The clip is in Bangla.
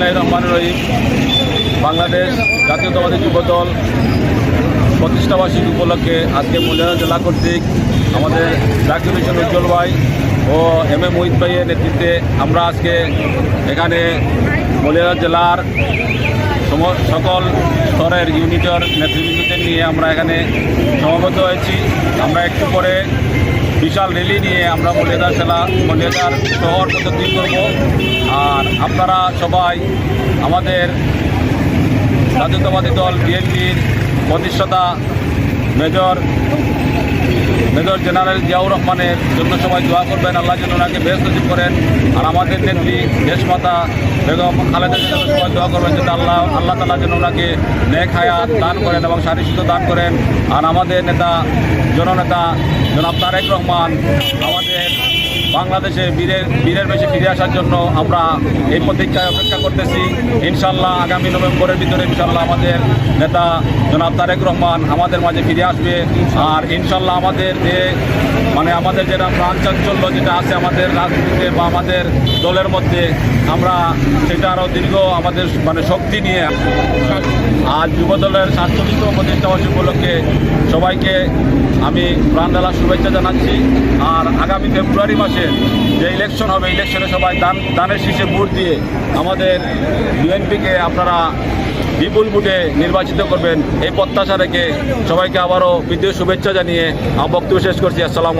বিসমিল্লাহ রহমান রহিম, বাংলাদেশ জাতীয়তাবাদী যুব দল প্রতিষ্ঠাবার্ষিকী উপলক্ষে আজকে মূল্যায়ন জেলা কর্তৃক আমাদের জাকির হোসেন উজ্জ্বল ভাই ও এম এ মোহিত ভাইয়ের নেতৃত্বে আমরা আজকে এখানে মূল্যায়ন জেলার সকল স্তরের ইউনিটের নেতৃবৃন্দদের নিয়ে আমরা এখানে সমবেত হয়েছি। আমরা একটু পরে বিশাল র্যালি নিয়ে আমরা মলিয়াদার সেলা মলিয়াদার শহর পদ্ধতি করব। আর আপনারা সবাই আমাদের জাতীয়তাবাদী দল, বিএনপির প্রতিষ্ঠাতা, মেজর মেজর জেনারেল জিয়াউর রহমানের জন্য সবাই দোয়া করবেন, আল্লাহ যেন ওনাকে বেশ নজিব করেন। আর আমাদের নেত্রী, দেশমাতা বেগম খালেদার জন্য সবাই দোয়া করবেন যেন আল্লাহ আল্লাহ তালা যেন ওনাকে নেক হায়াত দান করেন এবং সারিসুদ্ধ দান করেন। আর আমাদের নেতা, জননেতা জনাব তারেক রহমান, আমাদের বাংলাদেশে বীরের বীরের বেশি ফিরে আসার জন্য আমরা এই প্রতীক্ষায় অপেক্ষা করতেছি। ইনশাল্লাহ আগামী নভেম্বরের ভিতরে ইনশাল্লাহ আমাদের নেতা জনাব তারেক রহমান আমাদের মাঝে ফিরে আসবে। আর ইনশাল্লাহ আমাদের যে মানে আমাদের যেটা প্রাণ চাঞ্চল্য যেটা আছে আমাদের রাজনীতিতে বা আমাদের দলের মধ্যে, আমরা সেটা আরও দীর্ঘ আমাদের মানে শক্তি নিয়ে আজ যুব দলের সাতচল্লিশতম প্রতিষ্ঠাবার্ষিকী উপলক্ষে সবাইকে আমি প্রাণ ঢালার শুভেচ্ছা জানাচ্ছি। আর আগামী ফেব্রুয়ারি মাসে যে ইলেকশন হবে ইলেকশনে সবাই দান, দানের শীষে ভোট দিয়ে আমাদের বিএনপিকে আপনারা বিপুল ভোটে নির্বাচিত করবেন, এই প্রত্যাশা রেখে সবাইকে আবারও বিদ্যুৎ শুভেচ্ছা জানিয়ে বক্তব্য শেষ করছি। আসসালাম